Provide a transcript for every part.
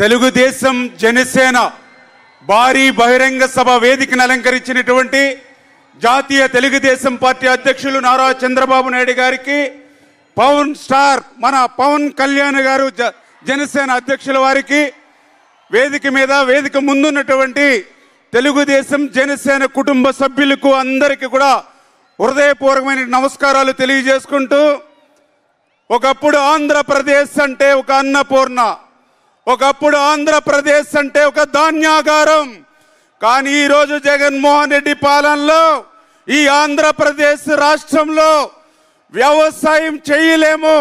తెలుగుదేశం జనసేన భారీ బహిరంగ సభ వేదికను అలంకరించినటువంటి జాతీయ తెలుగుదేశం పార్టీ అధ్యక్షులు నారా చంద్రబాబు నాయుడు గారికి పవన్ స్టార్ మన పవన్ కళ్యాణ్ గారు జ- జనసేన అధ్యక్షుల వారికి వేదిక మీద వేదిక ముందున్నటువంటి తెలుగుదేశం జనసేన కుటుంబ సభ్యులకు అందరికీ కూడా హృదయపూర్వకమైన నమస్కారాలు తెలియజేసుకుంటూ ఒకప్పుడు ఆంధ్రప్రదేశ్ అంటే ఒక అన్నపూర్ణ. ఒకప్పుడు ఆంధ్రప్రదేశ్ అంటే ఒక ధాన్యాగారం. కానీ ఈరోజు జగన్మోహన్ రెడ్డి పాలనలో ఈ ఆంధ్రప్రదేశ్ రాష్ట్రంలో వ్యవసాయం చేయలేము.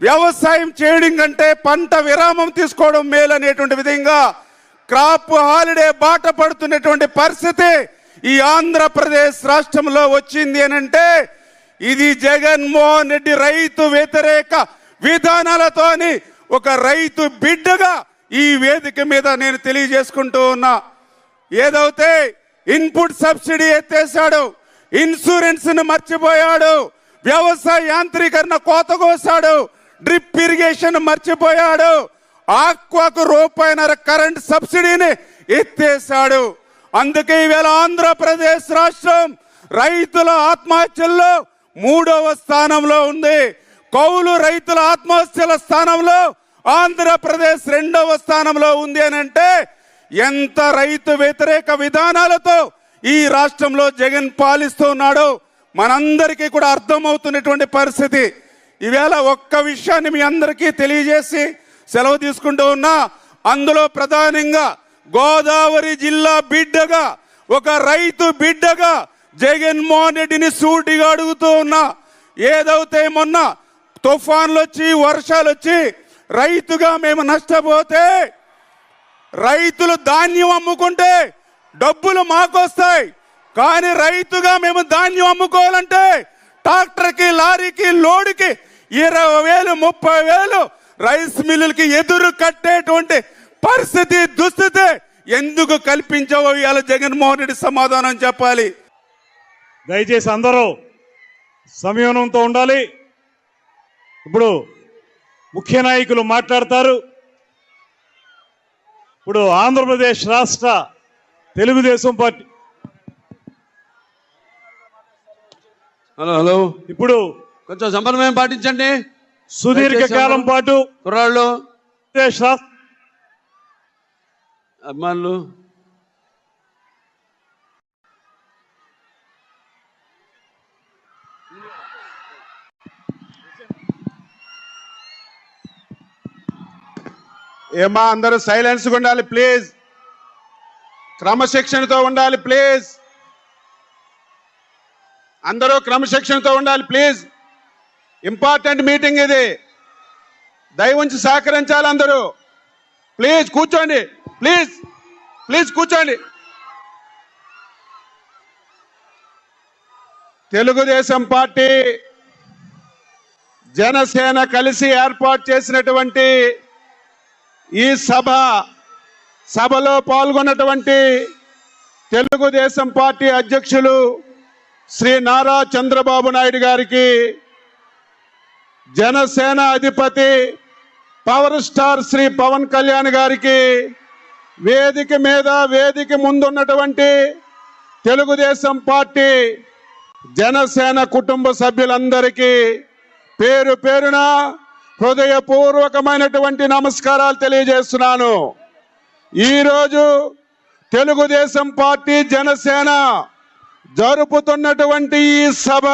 వ్యవసాయం చేయడం కంటే పంట విరామం తీసుకోవడం మేలు అనేటువంటి విధంగా క్రాప్ హాలిడే బాట పడుతున్నటువంటి పరిస్థితి ఈ ఆంధ్రప్రదేశ్ రాష్ట్రంలో వచ్చింది అనంటే ఇది జగన్మోహన్ రెడ్డి రైతు వ్యతిరేక విధానాలతోని ఒక రైతు బిడ్డగా ఈ వేదిక మీద నేను తెలియజేసుకుంటూ ఉన్నా. ఏదైతే ఇన్పుట్ సబ్సిడీ ఎత్తేసాడు ఇన్సూరెన్స్ను మర్చిపోయాడు వ్యవసాయ యాంత్రీకరణ కోత కోసాడు డ్రిప్ ఇరిగేషన్ మర్చిపోయాడు ఆక్వాకు రూపాయినర కరెంట్ సబ్సిడీని ఎత్తేసాడు అందుకే ఈవేళ ఆంధ్రప్రదేశ్ రాష్ట్రం రైతుల ఆత్మహత్యల్లో మూడవ స్థానంలో ఉంది. కౌలు రైతుల ఆత్మహత్యల స్థానంలో ఆంధ్రప్రదేశ్ రెండవ స్థానంలో ఉంది అని అంటే ఎంత రైతు వ్యతిరేక విధానాలతో ఈ రాష్ట్రంలో జగన్ పాలిస్తూ ఉన్నాడో మనందరికీ కూడా అర్థమవుతున్నటువంటి పరిస్థితి. ఈవేళ ఒక్క విషయాన్ని మీ అందరికీ తెలియజేసి సెలవు తీసుకుంటూ ఉన్నా అందులో ప్రధానంగా గోదావరి జిల్లా బిడ్డగా ఒక రైతు బిడ్డగా జగన్మోహన్ రెడ్డిని సూటిగా అడుగుతూ ఉన్నా. ఏదైతే మొన్న తుఫాన్లు వచ్చి వర్షాలు వచ్చి రైతుగా మేము నష్టపోతే రైతులు ధాన్యం అమ్ముకుంటే డబ్బులు మాకొస్తాయి. కానీ రైతుగా మేము ధాన్యం అమ్ముకోవాలంటే ట్రాక్టర్కి లారీకి లోడుకి ఇరవై వేలు ముప్పై వేలు రైస్ మిల్లులకి ఎదురు కట్టేటువంటి పరిస్థితి దుస్థితి ఎందుకు కల్పించావో ఇవాళ జగన్మోహన్ రెడ్డి సమాధానం చెప్పాలి. దయచేసి అందరూ సంయమనంతో ఉండాలి. ఇప్పుడు ముఖ్య నాయకులు మాట్లాడతారు. ఇప్పుడు ఆంధ్రప్రదేశ్ రాష్ట్ర తెలుగుదేశం పార్టీ. Hello hello. ఇప్పుడు కొంచెం సమన్వయం పాటించండి. సుదీర్ఘ కాలం పాటు కుర్రాళ్ళు. రాష్ట్ర అభిమానులు. ఏమా అందరూ సైలెన్స్గా ఉండాలి ప్లీజ్. క్రమశిక్షణతో ఉండాలి ప్లీజ్. అందరూ క్రమశిక్షణతో ఉండాలి ప్లీజ్. ఇంపార్టెంట్ మీటింగ్ ఇది. దయవుంచి సహకరించాలి అందరూ. ప్లీజ్ కూర్చోండి. ప్లీజ్ ప్లీజ్ కూర్చోండి. తెలుగుదేశం పార్టీ జనసేన కలిసి ఏర్పాటు చేసినటువంటి ఈ సభ సభలో పాల్గొన్నటువంటి తెలుగుదేశం పార్టీ అధ్యక్షులు శ్రీ నారా చంద్రబాబు నాయుడు గారికి జనసేన అధిపతి పవర్ స్టార్ శ్రీ పవన్ కళ్యాణ్ గారికి వేదిక మీద వేదిక ముందున్నటువంటి తెలుగుదేశం పార్టీ జనసేన కుటుంబ సభ్యులందరికీ పేరు పేరున హృదయపూర్వకమైనటువంటి నమస్కారాలు తెలియజేస్తున్నాను. ఈరోజు తెలుగుదేశం పార్టీ జనసేన జరుపుతున్నటువంటి ఈ సభ